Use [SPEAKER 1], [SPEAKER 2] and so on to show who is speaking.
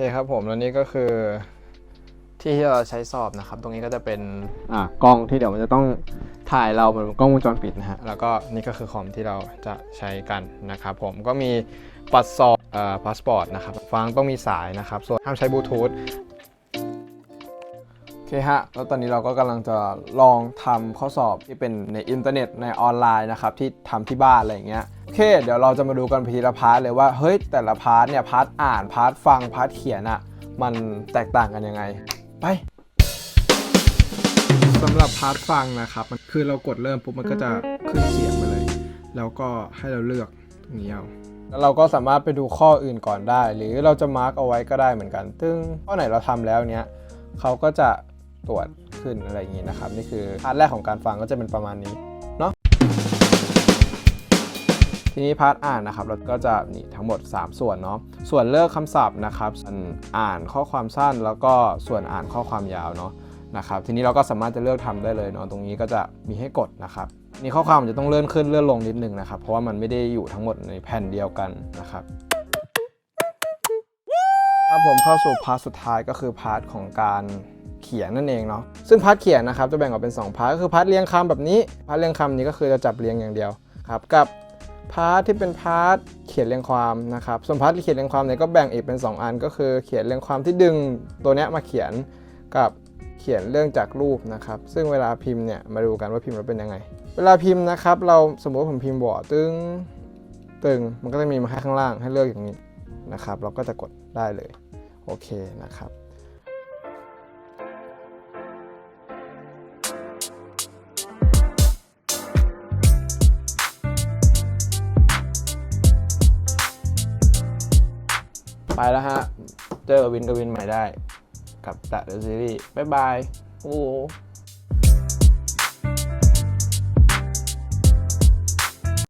[SPEAKER 1] เคครับผมแล้วนี่ก็คือที่ที่เราใช้สอบนะครับ ตรงนี้ก็จะเป็นอ่ากล้องที่เดี๋ยวมันจะต้องถ่ายเราเหมือนกล้องวงจรปิดนะฮะแล้วก็นี่ก็คือคอมที่เราจะใช้กันนะครับผมก็มีปัดสอบเอ่อพาสปอร์ตนะครับฟังต้องมีสายนะครับ ส่วนห้ามใช้บลูทูธโอ เคฮะ แล้วตอนนี้เราก็กำลังจะลองทำข้อสอบที่เป็นในอินเทอร์เน็ตในออนไลน์นะครับ ที่ทำที่บ้านอะไรอย่างเงี้ยโอเค เดี๋ยวเราจะมาดูกันทีละพาร์ทเลยว่า เฮ้ย แต่ละพาร์ทเนี่ย พาร์ทอ่าน พาร์ทฟัง พาร์ทเขียนอะมันแตกต่างกันยังไง ไปสำหรับพาร์ทฟังนะครับ มันคือเรากดเริ่มปุ๊บมันก็จะขึ้นเสียงมาเลย แล้วก็ให้เราเลือกตรงนี้เอาแล้วเราก็สามารถไปดูข้ออื่นก่อนได้ หรือเราจะมาร์กเอาไว้ก็ได้เหมือนกันซึ่งข้อไหนเราทำแล้วเนี้ยเขาก็จะ ตรวจขึ้นอะไรอย่างนี้นะครับ นี่คือพาร์ทแรกของการฟังก็จะเป็นประมาณนี้เนาะทีนี้พาร์ทอ่านนะครับเราก็จะนี่ทั้งหมด 3 ส่วนเนาะส่วนเลือกคำศัพท์นะครับส่วนอ่านข้อความสั้นแล้วก็ส่วนอ่านข้อความยาวเนาะนะครับทีนี้เราก็สามารถจะเลือกทำได้เลยเนาะตรงนี้ก็จะมีให้กดนะครับนี่ข้อความจะต้องเลื่อนขึ้นเลื่อนลงนิดนึงนะครับ เพราะว่ามันไม่ได้อยู่ทั้งหมดในแผ่นเดียวกันนะครับครับผมเข้าสู่พาร์ทสุดท้ายก็คือพาร์ทของการ ขียนนั่นเองเนาะซึ่งพาร์ทเขียนนะครับจะแบ่งออกเป็น2พาร์ทก็คือพาร์ทเรียงคำแบบนี้พาร์ทเรียงคำนี้ก็คือจะจับเรียงอย่างเดียวครับกับพาร์ทที่เป็นพาร์ทเขียนเรียงความนะครับส่วนพาร์ทที่เขียนเรียงความเนี่ยก็แบ่งอีกเป็น 2 อัน ก็คือเขียนเรียงความที่ดึงตัวเนี้ยมาเขียนกับเขียนเรื่องจากรูปนะครับซึ่งเวลาพิมพ์เนี่ยมาดูกันว่าพิมพ์แล้วเป็นยังไง เวลาพิมพ์นะครับเราสมมติว่าผมพิมพ์บอตึงตึงมันก็จะมีมาให้ข้างล่างให้เลือกอย่างนี้นะครับเราก็จะกดได้เลยโอเคนะครับ ไปแล้วฮะ เจอกับวินกับวินใหม่ได้ กับตะเดอะซีรีส์บ๊ายบาย โอ้